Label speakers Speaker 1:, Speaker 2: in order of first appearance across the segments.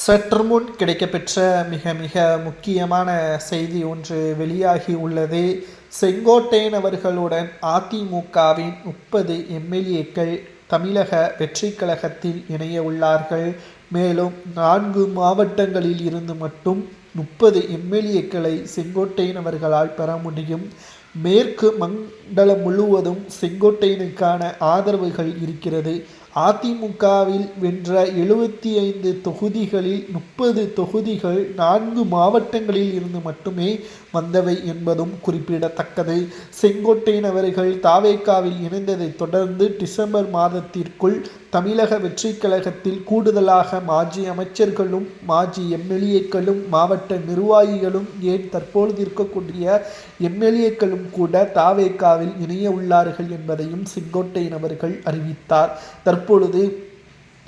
Speaker 1: சற்று முன் கிடைக்கப்பெற்ற மிக மிக முக்கியமான செய்தி ஒன்று வெளியாகி உள்ளது. செங்கோட்டையன் அவர்களுடன் அதிமுகவின் முப்பது எம்எல்ஏக்கள் தமிழக வெற்றி கழகத்தில் இணைய உள்ளார்கள். மேலும் நான்கு மாவட்டங்களில் இருந்து மட்டும் முப்பது எம்எல்ஏக்களை செங்கோட்டையன் அவர்களால் பெற முடியும். மேற்கு மண்டலம் முழுவதும் செங்கோட்டையனுக்கான ஆதரவுகள் இருக்கிறது. அதிமுகவில் வென்ற எழுபத்தி ஐந்து தொகுதிகளில் முப்பது தொகுதிகள் நான்கு மாவட்டங்களில் இருந்து மட்டுமே வந்தவை என்பதும் குறிப்பிடத்தக்கது. செங்கோட்டையன் அவர்கள் தாவேக்காவில் இணைந்ததைத் தொடர்ந்து டிசம்பர் மாதத்திற்குள் தமிழக வெற்றி கழகத்தில் கூடுதலாக மாஜி அமைச்சர்களும் மாஜி எம்எல்ஏக்களும் மாவட்ட நிர்வாகிகளும் ஏன் தற்பொழுது இருக்கக்கூடிய எம்எல்ஏக்களும் கூட தாவேக்காவில் இணைய உள்ளார்கள் என்பதையும் செங்கோட்டையன் அவர்கள் அறிவித்தார். தற்பொழுது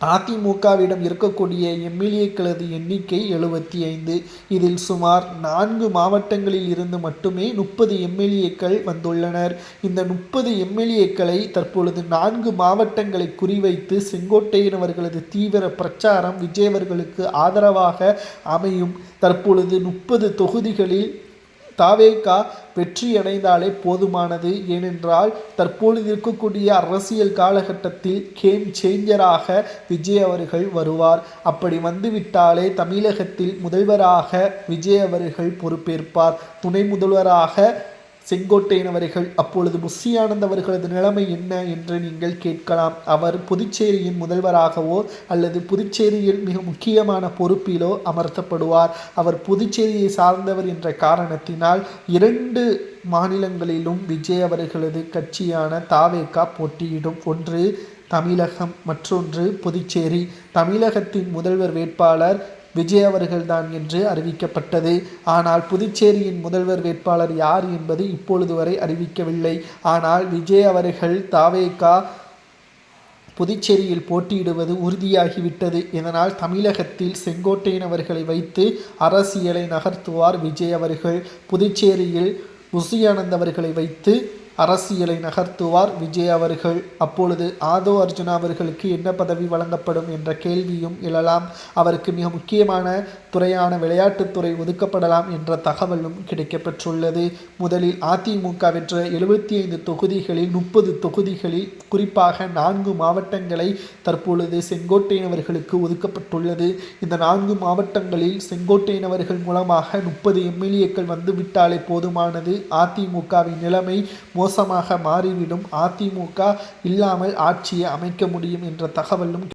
Speaker 1: அதிமுகவிடம் இருக்கக்கூடிய எம்எல்ஏக்களது எண்ணிக்கை எழுபத்தி ஐந்து. இதில் சுமார் நான்கு மாவட்டங்களில் இருந்து மட்டுமே முப்பது எம்எல்ஏக்கள் வந்துள்ளனர். இந்த முப்பது எம்எல்ஏக்களை தற்பொழுது நான்கு மாவட்டங்களை குறிவைத்து செங்கோட்டையன் அவர்களது தீவிர பிரச்சாரம் விஜயவர்களுக்கு ஆதரவாக அமையும். தற்பொழுது முப்பது தொகுதிகளில் தாவேகா வெற்றியடைந்தாலே போதுமானது. ஏனென்றால் தற்பொழுது இருக்கக்கூடிய அரசியல் காலகட்டத்தில் கேம் சேஞ்சராக விஜய் அவர்கள் வருவார். அப்படி வந்துவிட்டாலே தமிழகத்தில் முதல்வராக விஜய் அவர்கள் பொறுப்பேற்பார். துணை முதல்வராக செங்கோட்டையன் அவர்கள் அப்பொழுது முசியானந்த் அவர்களது நிலைமை என்ன என்று நீங்கள் கேட்கலாம். அவர் புதுச்சேரியின் முதல்வராகவோ அல்லது புதுச்சேரியில் மிக முக்கியமான பொறுப்பிலோ அமர்த்தப்படுவார். அவர் புதுச்சேரியை சார்ந்தவர் என்ற காரணத்தினால் இரண்டு மாநிலங்களிலும் விஜய் அவர்களது கட்சியான தாவேகா போட்டியிடும். ஒன்று தமிழகம் மற்றொன்று புதுச்சேரி. தமிழகத்தின் முதல்வர் வேட்பாளர் விஜய் அவர்கள்தான் என்று அறிவிக்கப்பட்டது. ஆனால் புதுச்சேரியின் முதல்வர் வேட்பாளர் யார் என்பது இப்பொழுது வரை அறிவிக்கவில்லை. ஆனால் விஜய் அவர்கள் தாவேகா புதுச்சேரியில் போட்டியிடுவது உறுதியாகிவிட்டது. இதனால் தமிழகத்தில் செங்கோட்டையன் அவர்களை வைத்து அரசியலை நகர்த்துவார் விஜய் அவர்கள். புதுச்சேரியில் புசியானந்த் அவர்களை வைத்து அரசியலை நகர்த்துவார் விஜய் அவர்கள். அப்பொழுது ஆதோ அர்ஜுனா அவர்களுக்கு என்ன பதவி வழங்கப்படும் என்ற கேள்வியும் எழலாம். அவருக்கு மிக முக்கியமான துறையான விளையாட்டுத்துறை ஒதுக்கப்படலாம் என்ற தகவலும் கிடைக்கப்பெற்றுள்ளது. முதலில் அதிமுக வென்ற எழுபத்தி ஐந்து தொகுதிகளில் முப்பது தொகுதிகளில் குறிப்பாக நான்கு மாவட்டங்களை தற்பொழுது செங்கோட்டையன் அவர்களுக்கு ஒதுக்கப்பட்டுள்ளது. இந்த நான்கு மாவட்டங்களில் செங்கோட்டையன் அவர்கள் மூலமாக முப்பது எம்எல்ஏக்கள் வந்துவிட்டாலே போதுமானது. அதிமுகவின் நிலைமை மோசமாக மாறிவிடும். அதிமுக இல்லாமல் ஆட்சியை அமைக்க முடியும் என்ற தகவலும்